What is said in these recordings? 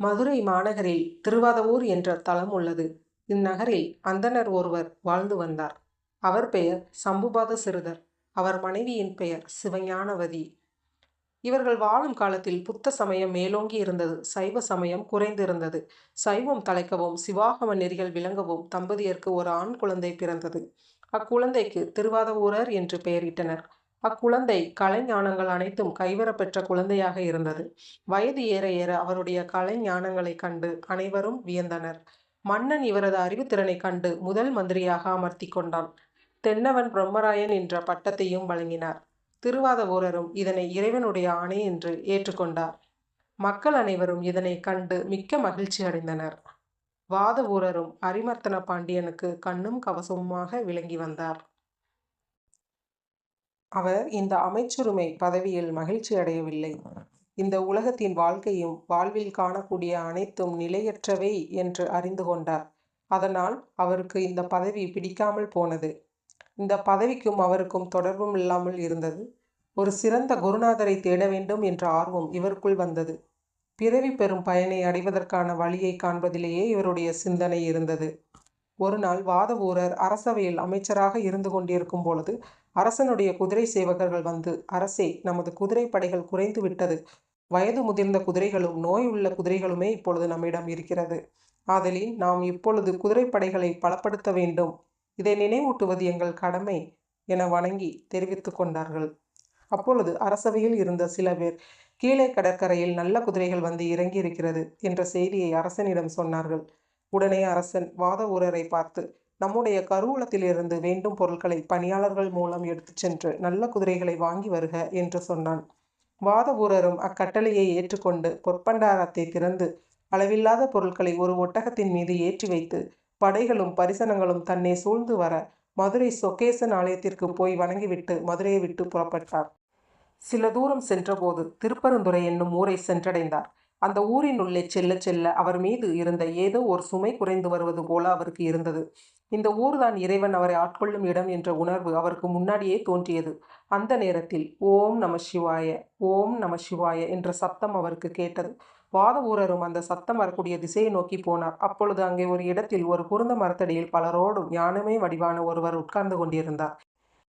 மதுரை மாநகரில் திருவாதவூர் என்ற தலம் உள்ளது. இந்நகரில் அந்தணர் ஒருவர் வாழ்ந்து வந்தார். அவர் பெயர் சம்புபாத சிறுதர். அவர் மனைவியின் பெயர் சிவஞானவதி. இவர்கள் வாழும் காலத்தில் புத்த சமயம் மேலோங்கி இருந்தது. சைவ சமயம் குறைந்திருந்தது. சைவம் தலைக்கவும் சிவாகம நெறிகள் விளங்கவும் தம்பதியருக்கு ஒரு ஆண் குழந்தை பிறந்தது. அக்குழந்தைக்கு திருவாதவூரர் என்று பெயரிட்டனர். அக்குழந்தை கலைஞானங்கள் அனைத்தும் கைவரப்பெற்ற குழந்தையாக இருந்தது. வயது ஏற ஏற அவருடைய கலைஞானங்களைக் கண்டு அனைவரும் வியந்தனர். மன்னன் இவரது அறிவுத்திறனைக் கண்டு முதல் மந்திரியாக அமர்த்திக் கொண்டான். தென்னவன் பிரம்மராயன் என்ற பட்டத்தையும் வழங்கினார். திருவாதவூரரும் இதனை இறைவனுடைய ஆணை என்று ஏற்றுக்கொண்டார் மக்கள் அனைவரும் இதனை கண்டு மிக்க மகிழ்ச்சி அடைந்தனர். வாதவூரரும் அரிமர்த்தன பாண்டியனுக்கு கண்ணும் கவசமுமாக விளங்கி வந்தார். அவர் இந்த அமைச்சுரிமை பதவியில் மகிழ்ச்சி அடையவில்லை. இந்த உலகத்தின் வாழ்க்கையும் வாழ்வில் காணக்கூடிய அனைத்தும் நிலையற்றவை என்று அறிந்து கொண்டார். அதனால் அவருக்கு இந்த பதவி பிடிக்காமல் போனது. இந்த பதவிக்கும் அவருக்கும் தொடர்பும் இல்லாமல் இருந்தது. ஒரு சிறந்த குருநாதரை தேட வேண்டும் என்ற ஆர்வம் இவருக்குள் வந்தது. பிறவி பெறும் பயனை அடைவதற்கான வழியை காண்பதிலேயே இவருடைய சிந்தனை இருந்தது. ஒருநாள் வாதவூரர் அரசவையில் அமைச்சராக இருந்து கொண்டிருக்கும் பொழுது அரசனுடைய குதிரை சேவகர்கள் வந்து அரசே நமது குதிரை படைகள் குறைந்து விட்டது. வயது முதிர்ந்த குதிரைகளும் நோய் உள்ள குதிரைகளுமே இப்பொழுது நம்மிடம் இருக்கிறது. ஆதலின் நாம் இப்பொழுது குதிரைப்படைகளை பலப்படுத்த வேண்டும். இதை நினைவூட்டுவது எங்கள் கடமை என வணங்கி தெரிவித்து கொண்டார்கள். அப்பொழுது அரசவையில் இருந்த சில பேர் கீழே கடற்கரையில் நல்ல குதிரைகள் வந்து இறங்கி இருக்கிறது என்ற செய்தியை அரசனிடம் சொன்னார்கள். உடனே அரசன் வாத ஊரரை பார்த்து நம்முடைய கருவூலத்திலிருந்து வேண்டும் பொருட்களை பணியாளர்கள் மூலம் எடுத்துச் சென்று நல்ல குதிரைகளை வாங்கி வருக என்று சொன்னான். வாதவூரரும் அக்கட்டளையை ஏற்றுக்கொண்டு பொற்பண்டாரத்தை திறந்து அளவில்லாத பொருட்களை ஒரு ஒட்டகத்தின் மீது ஏற்றி வைத்து படைகளும் பரிசனங்களும் தன்னை சூழ்ந்து வர மதுரை சொக்கேசன் ஆலயத்திற்கு போய் வணங்கிவிட்டு மதுரையை விட்டு புறப்பட்டார். சில தூரம் சென்றபோது திருப்பரந்துரை என்னும் ஊரை சென்றடைந்தார். அந்த ஊரின் உள்ளே செல்லச் செல்ல அவர் மீது இருந்த ஏதோ ஒரு சுமை குறைந்து வருவது போல அவருக்கு இருந்தது. இந்த ஊர்தான் இறைவன் அவரை ஆட்கொள்ளும் இடம் என்ற உணர்வு அவருக்கு முன்னாடியே தோன்றியது. அந்த நேரத்தில் ஓம் நம சிவாய ஓம் நம சிவாய என்ற சத்தம் அவருக்கு கேட்டது. வாதவூரரும் அந்த சத்தம் வரக்கூடிய திசையை நோக்கிப் போனார். அப்பொழுது அங்கே ஒரு இடத்தில் ஒரு குருந்த மரத்தடியில் பலரோடும் ஞானமே வடிவான ஒருவர் உட்கார்ந்து கொண்டிருந்தார்.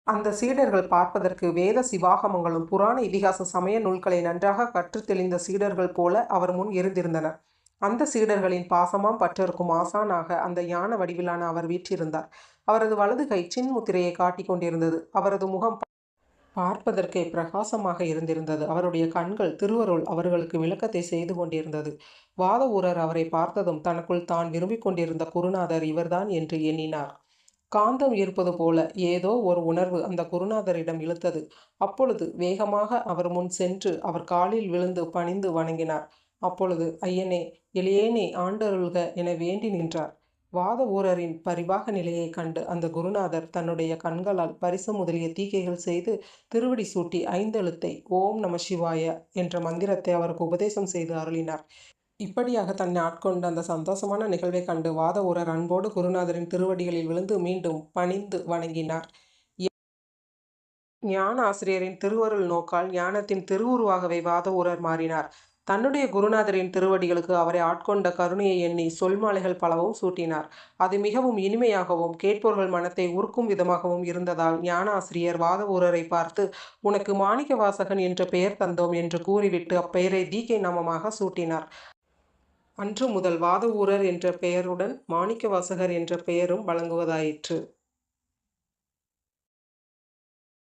அந்த சீடர்கள் பார்ப்பதற்கு வேத சிவாகமங்களும் புராண இதிகாச சமய நூல்களை நன்றாக கற்றுத் தெளிந்த சீடர்கள் போல அவர் முன் இருந்திருந்தனர். அந்த சீடர்களின் பாசமாம் பற்றிருக்கும் ஆசானாக அந்த யான வடிவிலான அவர் வீற்றிருந்தார். அவரது வலது கை சின்முத்திரையை காட்டிக் கொண்டிருந்தது. அவரது முகம் பார்ப்பதற்கே பிரகாசமாக இருந்திருந்தது. அவருடைய கண்கள் திருவருள் அவர்களுக்கு விளக்கத்தை செய்து கொண்டிருந்தது. வாதவூரர் அவரை பார்த்ததும் தனக்குள் தான் விரும்பிக் கொண்டிருந்த குருநாதர் இவர்தான் என்று எண்ணினார். காந்தம் ஈர்ப்பது போல ஏதோ ஒரு உணர்வு அந்த குருநாதரிடம் இழுத்தது. அப்பொழுது வேகமாக அவர் முன் சென்று அவர் காலில் விழுந்து பணிந்து வணங்கினார். அப்பொழுது ஐயனே எளியேனே ஆண்டருள்க என வேண்டி நின்றார். வாதவூரரின் பரிபாக நிலையைக் கண்டு அந்த குருநாதர் தன்னுடைய கண்களால் பரிசு முதலிய தீக்கைகள் செய்து திருவடி சூட்டி ஐந்தெழுத்தை ஓம் நம சிவாய என்ற மந்திரத்தை அவருக்கு உபதேசம் செய்து அருளினார். இப்படியாக தன்னை ஆட்கொண்ட அந்த சந்தோஷமான நிகழ்வை கண்டு வாதவூரர் அன்போடு குருநாதரின் திருவடிகளில் விழுந்து மீண்டும் பணிந்து வணங்கினார். ஞான ஆசிரியரின் திருவருள் நோக்கால் ஞானத்தின் திருவுருவாகவே வாதவூரர் மாறினார். தன்னுடைய குருநாதரின் திருவடிகளுக்கு அவரை ஆட்கொண்ட கருணையை எண்ணி சொல்மாலைகள் பலவும் சூட்டினார். அது மிகவும் இனிமையாகவும் கேட்போர்கள் மனத்தை உருக்கும் விதமாகவும் இருந்ததால் ஞான ஆசிரியர் ஊரரை பார்த்து உனக்கு மாணிக்கவாசகன் என்ற பெயர் தந்தோம் என்று கூறிவிட்டு அப்பெயரை தீகை நாமமாக சூட்டினார். அன்று முதல் வாதவூரர் என்ற பெயருடன் மாணிக்கவாசகர் என்ற பெயரும் வழங்குவதாயிற்று.